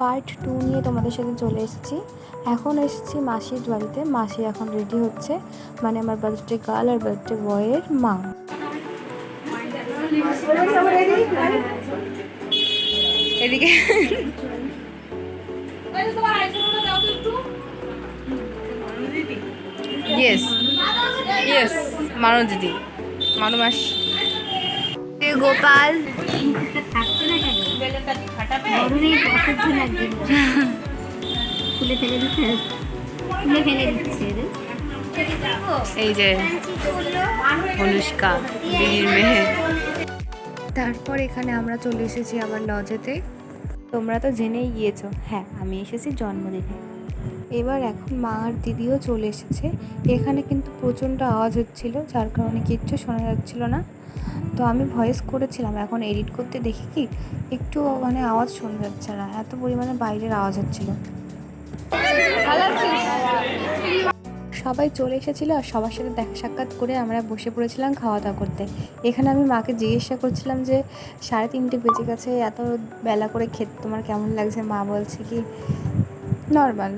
Part two নিয়ে তোমাদের সাথে চলে এসেছি। এখন এসেছি মাসির বাড়িতে। মাসি এখন রেডি হচ্ছে। মানে আমার বার্থডে গার্ল আর বার্থডে বয়ের মা। এদিকে। ইয়েস ইয়েস মানু দিদি। মানু মাস। গোপাল। খুলে ফেলে দিচ্ছে খুলে ফেলে দিচ্ছে এই যে অনুষ্কা দিদির মেয়ে তারপর এখানে আমরা চলে এসেছি আমার লজেতে। তোমরা তো জেনেই গিয়েছো। হ্যাঁ আমি এসেছি জন্মদিনে। এবার এখন মা আর দিদিও চলে এসেছে। এখানে কিন্তু প্রচণ্ড আওয়াজ হচ্ছিল যার কারণে কিচ্ছু শোনা যাচ্ছিল না। তো আমি ভয়েস করেছিলাম, এখন এডিট করতে দেখি কি, একটু মানে আওয়াজ শোনা যাচ্ছে না, এত পরিমাণে বাইরের আওয়াজ হচ্ছিল। সবাই চলে এসেছিল আর সবার সাথে দেখা সাক্ষাৎ করে আমরা বসে পড়েছিলাম খাওয়া দাওয়া করতে। এখানে আমি মাকে জিজ্ঞাসা করছিলাম যে, সাড়ে তিনটে বেজে গেছে, এত বেলা করে খেতে তোমার কেমন লাগছে? মা বলছে কি নর্মাল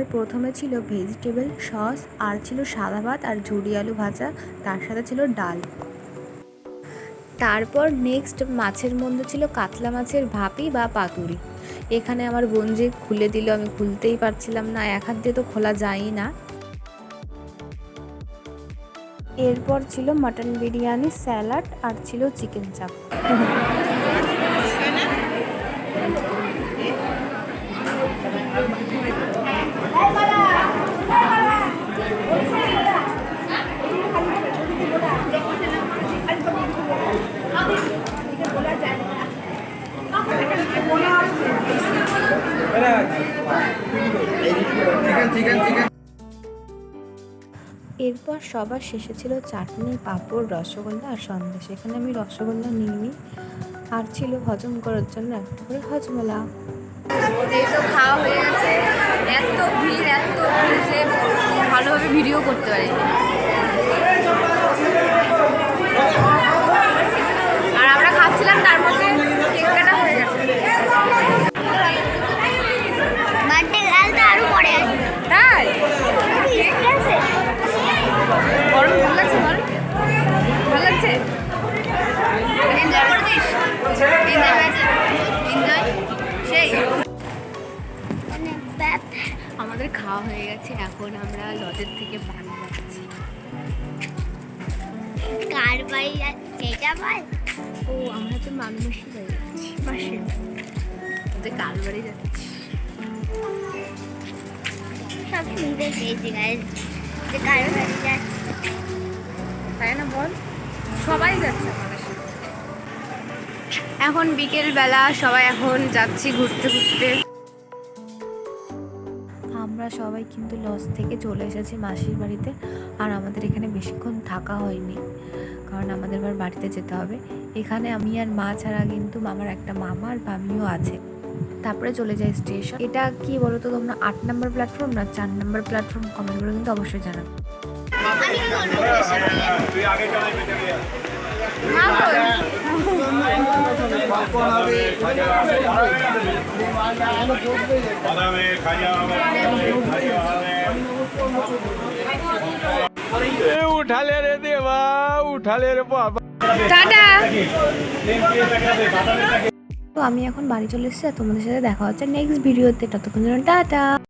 খাওয়ার প্রথমে ছিল ভেজিটেবল সস, আর ছিল সাদা ভাত আর ঝুড়ি আলু ভাজা, তার সাথে ছিল ডাল। তারপর নেক্সট মাছের মধ্যে ছিল কাতলা মাছের ভাপি বা পাতুরি। এখানে আমার বোন যে খুলে দিল, আমি খুলতেই পারছিলাম না, এক হাত দিয়ে তো খোলা যায়ই না। এরপর ছিল মাটন বিরিয়ানি স্যালাড আর ছিল চিকেন চাপ এরপর সবার শেষে ছিল চাটনি পাঁপড় রসগোল্লা আর সন্দেশ। এখানে আমি রসগোল্লা নিইনি আর ছিল হজম করার জন্য একটা করে হজমলা। খাওয়া হয়ে গেছে। এত ভিড় এত ভিড় যে ভালোভাবে ভিডিও করতে পারি খাওয়া হয়ে গেছে এখন আমরা লজের থেকে বাড়ি যাচ্ছি কার বাড়ি যাচ্ছে এটা বল ও আমরা তো মানুষই বাড়ি যাচ্ছি। ওদের কাল বাড়ি যাচ্ছি? সব শুনতে পেয়েছি গাইজ যে কার বাড়ি যাচ্ছে। তাই না বল। সবাই যাচ্ছে আমাদের সাথে এখন বিকেল বেলা সবাই এখন যাচ্ছি ঘুরতে ঘুরতে। সবাই কিন্তু লজ থেকে চলে এসেছি মাসির বাড়িতে। আর আমাদের এখানে বেশিক্ষণ থাকা হয়নি কারণ আমাদের আবার বাড়িতে যেতে হবে। এখানে আমি আর মা ছাড়া কিন্তু আমার একটা মামা আর মামিও আছে। তারপরে চলে যায় স্টেশন এটা কি বলো তো তোমরা আট নম্বর প্ল্যাটফর্ম না চার নম্বর প্ল্যাটফর্ম কমেন্ট করে কিন্তু অবশ্যই জানাবে। আমি বাদামে খাজা হবে উঠালে রে দেবা উঠালে রে বাবা। টাটা। আমি এখন বাড়ি চলে এসেছি তোমাদের সাথে দেখা হচ্ছে নেক্সট ভিডিওতে ততক্ষণ জন্য টাটা।